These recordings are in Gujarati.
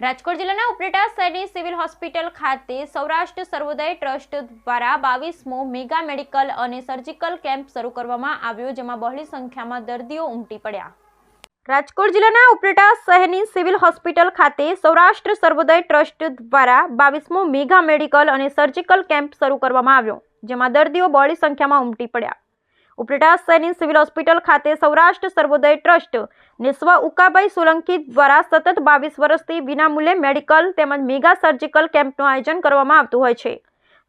રાજકોટ જિલ્લાના ઉપલેટા શહેરની સિવિલ હોસ્પિટલ ખાતે સૌરાષ્ટ્ર સર્વોદય ટ્રસ્ટ દ્વારા બાવીસમો મેગા મેડિકલ અને સર્જિકલ કેમ્પ શરૂ કરવામાં આવ્યો, જેમાં બહોળી સંખ્યામાં દર્દીઓ ઉમટી પડ્યા. રાજકોટ જિલ્લાના ઉપલેટા શહેરની સિવિલ હોસ્પિટલ ખાતે સૌરાષ્ટ્ર સર્વોદય ટ્રસ્ટ દ્વારા બાવીસમો મેગા મેડિકલ અને સર્જિકલ કેમ્પ શરૂ કરવામાં આવ્યો, જેમાં દર્દીઓ બહોળી સંખ્યામાં ઉમટી પડ્યા. ઉપલેટા સૈનિક સિવિલ હોસ્પિટલ ખાતે સૌરાષ્ટ્ર સર્વોદય ટ્રસ્ટ ને સ્વ ઉકાભાઈ સોલંકી દ્વારા સતત બાવીસ વર્ષથી વિનામૂલ્યે મેડિકલ તેમજ મેગા સર્જિકલ કેમ્પનું આયોજન કરવામાં આવતું હોય છે.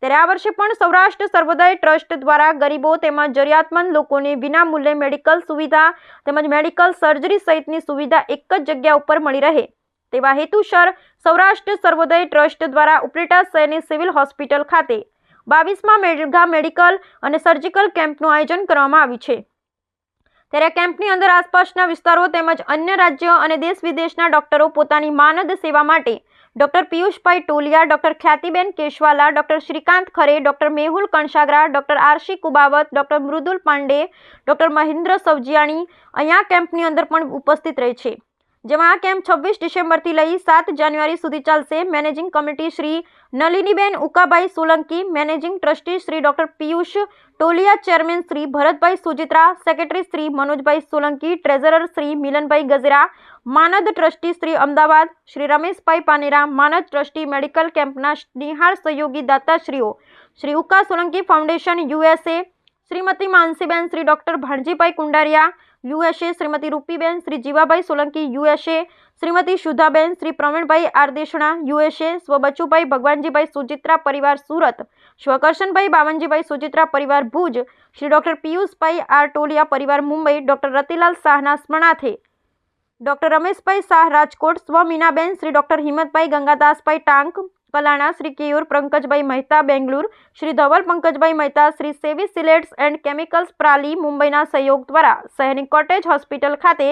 ત્યારે આ વર્ષે પણ સૌરાષ્ટ્ર સર્વોદય ટ્રસ્ટ દ્વારા ગરીબો તેમજ જરૂરિયાતમંદ લોકોને વિનામૂલ્યે મેડિકલ સુવિધા તેમજ મેડિકલ સર્જરી સહિતની સુવિધા એક જ જગ્યા ઉપર મળી રહે. તેવા હેતુસર સૌરાષ્ટ્ર સર્વોદય ટ્રસ્ટ દ્વારા ઉપલેટા સૈનિક સિવિલ હોસ્પિટલ ખાતે બાવીસમાં મેગા મેડિકલ અને સર્જિકલ કેમ્પનું આયોજન કરવામાં આવ્યું છે. ત્યારે કેમ્પની અંદર આસપાસના વિસ્તારો તેમજ અન્ય રાજ્ય અને દેશ વિદેશના ડોક્ટરો પોતાની માનદ સેવા માટે doctor Piyushbhai Toliya, doctor Khyatiben Keshwala, doctor Shrikant Khare, doctor Mehul Kansagara doctor Aarshi Kubavat, doctor Mridul Pandey, doctor Mahendra Savjiyani અહીંયા કેમ્પની અંદર પણ ઉપસ્થિત રહે છે. જેમાં આ કેમ્પ છવ્વીસ ડિસેમ્બરથી લઈ સાત જાન્યુઆરી સુધી ચાલશે managing committee Shri Naliniben Ukabhai Solanki managing trustee Shri doctor Piyush Toliya chairman Shri Bharatbhai Sujitra secretary Shri Manojbhai Solanki treasurer Shri Milanbhai Gajera માનદ trustee Shri Ahmedabad Shri Rameshbhai Panera માનદ ટ્રસ્ટી મેડિકલ કેમ્પના નિહાળ સહયોગી દાતાશ્રીઓ Shri Uka Solanki foundation USA Shrimati Mansiben Shri doctor Bhanjibhai Kundariya USA Shrimati Rupiben, Shri Jivabhai Solanki, USA Shrimati Shuddhaben Shri Pravinbhai Ardeshna, USA સ્વબચુભાઈ Bhagwanjibhai Suchitra પરિવાર સુરત સ્વકર્ષણભાઈ બાવનજીભાઈ સુચિત્રા પરિવાર ભુજ, શ્રી ડૉક્ટર પિયુષભાઈ આર ટોલિયા પરિવાર મુંબઈ, ડૉક્ટર રતિલાલ શાહના સ્મરણાર્થે. ડૉક્ટર રમેશભાઈ શાહ રાજકોટ સ્વમીનાબેન શ્રી ડૉક્ટર હિંમતભાઈ ગંગાદાસભાઈ ટાંક કલાણા શ્રી કેયુર પંકજભાઈ મહેતા બેંગલુર શ્રી ધવલ પંકજભાઈ મહેતા શ્રી સેવી સિલેટ્સ એન્ડ કેમિકલ્સ પ્રાલી મુંબઈના સહયોગ દ્વારા શહેરની કોટેજ હોસ્પિટલ ખાતે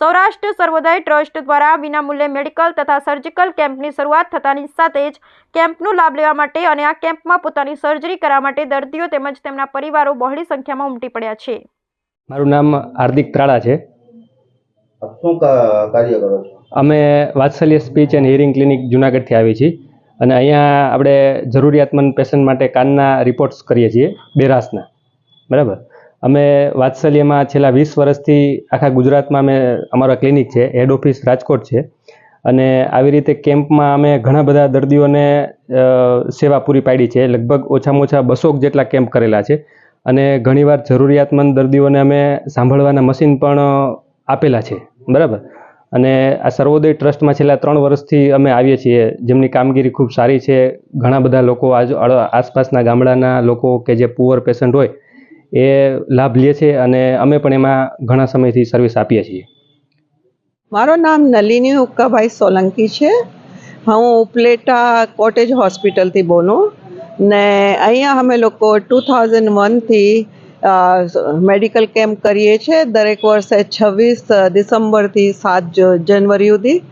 સૌરાષ્ટ્ર સર્વોદય ટ્રસ્ટ દ્વારા વિનામૂલ્યે મેડિકલ તથા સર્જિકલ કેમ્પની શરૂઆત થતાની સાથે જ કેમ્પનો લાભ લેવા માટે અને આ કેમ્પમાં પોતાની સર્જરી કરવા માટે દર્દીઓ તેમજ તેમના પરિવારો બહોળી સંખ્યામાં ઉમટી પડ્યા છે. મારું નામ હાર્દિક ત્રાળા છે. શું કાર્ય કરો છો? અમે Vatsalya speech and hearing clinic જુનાગઢથી આવી છીએ. અને અહીંયા આપણે જરૂરિયાતમંદ પેશન્ટ માટે કાનના રિપોર્ટ્સ કરીએ છીએ, બેરાસના. બરાબર? અમે વાત્સલ્યમાં છેલ્લા વીસ વર્ષથી આખા ગુજરાતમાં અમે, અમારા ક્લિનિક છે હેડ ઓફિસ રાજકોટ છે. અને આવી રીતે કેમ્પમાં અમે ઘણા બધા દર્દીઓને સેવા પૂરી પાડી છે. લગભગ ઓછામાં ઓછા બસો જેટલા કેમ્પ કરેલા છે. અને ઘણીવાર જરૂરિયાતમંદ દર્દીઓને અમે સાંભળવાના મશીન પણ આપેલા છે. બરાબર? અને આ સર્વોદય ટ્રસ્ટમાં છેલ્લા ત્રણ વર્ષથી અમે આવીએ છીએ. જેમની કામગીરી ખૂબ સારી છે. ઘણા બધા લોકો આજ આસપાસના ગામડાના લોકો કે જે પુઅર પેશન્ટ હોય, એ લાભ લે છે અને અમે પણ એમાં ઘણા સમયથી સર્વિસ આપીએ છીએ. મારું નામ નલિની હુક્કાભાઈ સોલંકી છે. હું ઉપલેટા કોટેજ હોસ્પિટલથી બોલું ને અહીંયા અમે લોકો ટુ થાઉઝન્ડ વનથી મેડિકલ કેમ્પ કરીએ છીએ દરેક વર્ષે છવ્વીસ ડિસેમ્બરથી સાત જ- જનવરી સુધી.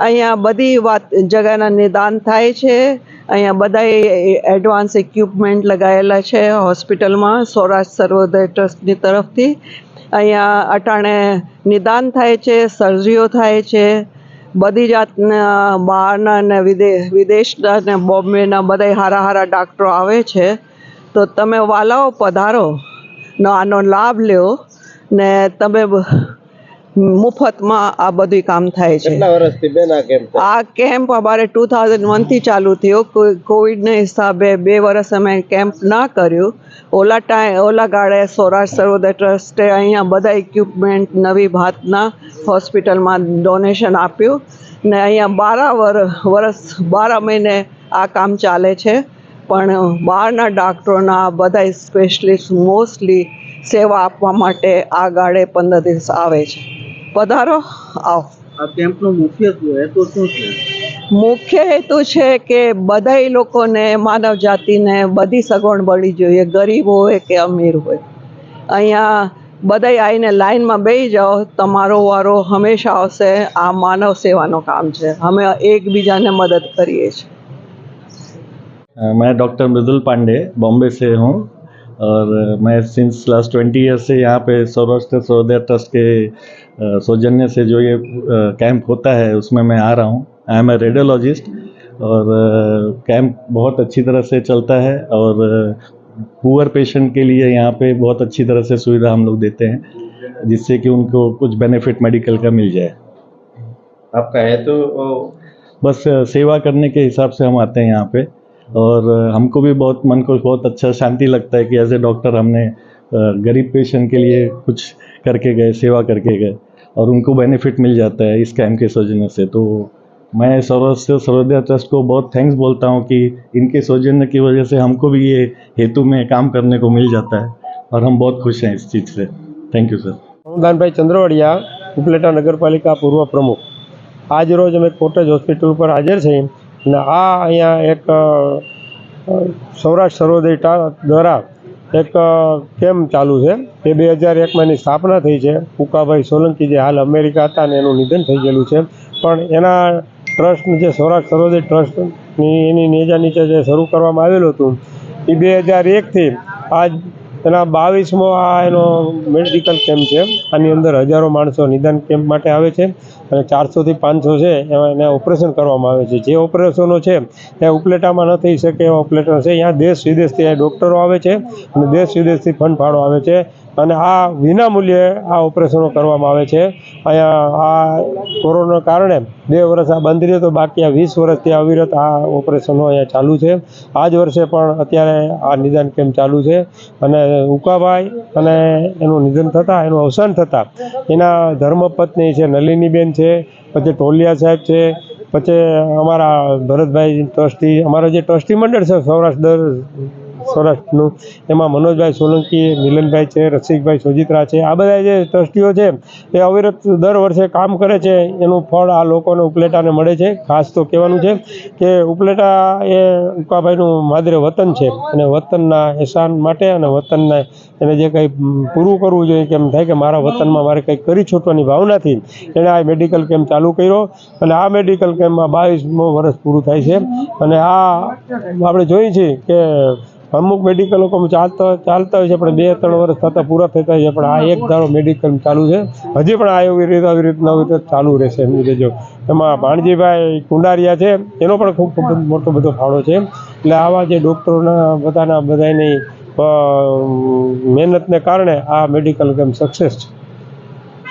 અહીંયા બધી વાત, જગાના નિદાન થાય છે. અહીંયા બધા એડવાન્સ ઇક્વિપમેન્ટ લગાવેલા છે હોસ્પિટલમાં, સૌરાષ્ટ્ર સર્વોદય ટ્રસ્ટની તરફથી. અહીંયા અટાણે નિદાન થાય છે સર્જરીઓ થાય છે. બધી જાતના બહારના ને વિદેશ વિદેશના ને બોમ્બેના બધા હારા હારા ડાક્ટરો આવે છે. તો તમે વાલાઓ પધારો. ને આનો લાભ લ્યો ને તમે મુફતમાં આ બધું કામ થાય છે. આ કેમ્પ અમારે ટુ થાઉઝન્ડ વનથી ચાલુ થયો. કોવિડના હિસાબે બે વર્ષ અમે કેમ્પ ના કર્યું. ઓલા ટાઈમ ઓલા ગાળે સૌરાષ્ટ્ર સર્વોદય ટ્રસ્ટે અહીંયા બધા ઇક્વિપમેન્ટ નવી ભાતના હોસ્પિટલમાં ડોનેશન આપ્યું ને અહીંયા બારા વર વર્ષ બારા મહિને આ કામ ચાલે છે. પણ બહારના ડૉક્ટરોના બધા સ્પેશિયલિસ્ટ મોસ્ટલી સેવા આપવા માટે આ ગાળે પંદર દિવસ આવે છે. પધારો આવો. આ કેમ્પનો મુખ્ય હેતુ શું છે? મુખ્ય હેતુ છે કે બધા લોકોને માનવ જાતિને બધી સગવડ મળી જોઈએ ગરીબ હોય કે અમીર હોય. અહીંયા બધા આવીને લાઈનમાં બેસી જાઓ તમારો વારો હંમેશા આવશે આ માનવ સેવાનું કામ છે. અમે એકબીજાને મદદ કરીએ છીએ. मैं डॉक्टर मृदुल पांडे बॉम्बे से हूँ और मैं सिंस लास्ट ट्वेंटी ईयर से यहाँ पे सौराष्ट्र सौदय ट्रस्ट के सौजन्य से जो ये कैंप होता है उसमें मैं आ रहा हूँ। आई एम ए रेडियोलॉजिस्ट और कैंप बहुत अच्छी तरह से चलता है और पुअर पेशेंट के लिए यहाँ पे बहुत अच्छी तरह से सुविधा हम लोग देते हैं जिससे कि उनको कुछ बेनिफिट मेडिकल का मिल जाए। आपका है तो बस सेवा करने के हिसाब से हम आते हैं यहाँ पे। और अ, हमको भी बहुत मन को बहुत अच्छा शांति लगता है कि एज ए डॉक्टर हमने अ, गरीब पेशेंट के लिए कुछ करके गए सेवा करके गए और उनको बेनिफिट मिल जाता है इस कैम्प के सौजन्य से तो मैं सौराष्ट्र सर्वोदय ट्रस्ट को बहुत थैंक्स बोलता हूँ कि इनके सौजन्य की वजह से हमको भी ये हेतु में काम करने को मिल जाता है और हम बहुत खुश हैं इस चीज़ से thank you sir Danbhai Chandravadiya Upleta નગરપાલિકા પૂર્વ પ્રમુખ આજ રોજ અમે કોટેજ હોસ્પિટલ ઉપર હાજર છીએ અને આ અહીંયા એક સૌરાષ્ટ્ર સર્વોદય દ્વારા એક કેમ્પ ચાલુ છે. એ બે હજાર એકમાં એની સ્થાપના થઈ છે. કુકાભાઈ સોલંકી જે હાલ અમેરિકા હતા અને એનું નિધન થઈ ગયેલું છે. પણ એના ટ્રસ્ટ જે સૌરાષ્ટ્ર સર્વોદય ટ્રસ્ટની એની નેજા નીચે જે શરૂ કરવામાં આવેલું હતું, એ બે હજાર એકથી આજ એના બાવીસમો આ એનો મેડિકલ કેમ્પ છે. આની અંદર હજારો માણસો નિદાન કેમ્પ માટે આવે છે અને ચારસોથી પાંચસો છે એમાં એને ઓપરેશન કરવામાં આવે છે. જે ઓપરેશનો છે એ ઉપલેટામાં ન થઈ શકે એવા ઓપરેશન છે. અહીંયા દેશ વિદેશથી ડૉક્ટરો આવે છે અને દેશ વિદેશથી ફંડ ફાળો આવે છે. અને આ વિનામૂલ્યે આ ઓપરેશનો કરવામાં આવે છે. અહીંયા આ કોરોના કારણે બે વર્ષ આ બંધ રહ્યો તો બાકી આ વીસ વર્ષથી અવિરત આ ઓપરેશનો અહીંયા ચાલુ છે. આ જ વર્ષે પણ અત્યારે આ નિદાન કેમ્પ ચાલુ છે અને ઉકાભાઈ અને એનું નિધન થતાં, એનું અવસાન થતાં એના ધર્મપત્ની છે, નલિનીબેન છે, પછી ટોલિયા સાહેબ છે, પછી અમારા ભરતભાઈ ટ્રસ્ટી, અમારા જે ટ્રસ્ટી મંડળ છે સૌરાષ્ટ્ર સૌરાષ્ટ્રનું એમાં મનોજભાઈ સોલંકી, મિલનભાઈ છે, રસિકભાઈ સોજિત્રા છે. આ બધા જે ટ્રસ્ટીઓ છે, એ અવિરત દર વર્ષે કામ કરે છે. એનું ફળ આ લોકોને ઉપલેટાને મળે છે. ખાસ તો કહેવાનું છે કે ઉપલેટા એ ઉકાભાઈનું માદરે વતન છે. અને વતનના એહસાન માટે અને વતનને એને જે કંઈ પૂરું કરવું જોઈએ કેમ થાય કે મારા વતનમાં મારે કંઈક કરી છૂટવાની ભાવનાથી એણે આ મેડિકલ કેમ્પ ચાલુ કર્યો. અને આ મેડિકલ કેમ્પમાં બાવીસમો વર્ષ પૂરું થાય છે. અને આ આપણે જોઈએ છીએ કે અમુક મેડિકલો ચાલતા ચાલતા હોય છે, પણ બે ત્રણ વર્ષ થતાં પૂરા થતા હોય છે, પણ આ એક ધારો મેડિકલ ચાલુ છે. હજી પણ આ એવી રીતે આવી રીતના આવી રીતે ચાલુ રહેશે એમ રહેજો એમાં ભાણજીભાઈ કુંડારિયા છે, એનો પણ ખૂબ ખૂબ મોટો બધો ફાળો છે. એટલે આવા જે ડૉક્ટરોના બધાના બધાની મહેનતને કારણે આ મેડિકલ કેમ્પ સક્સેસ છે.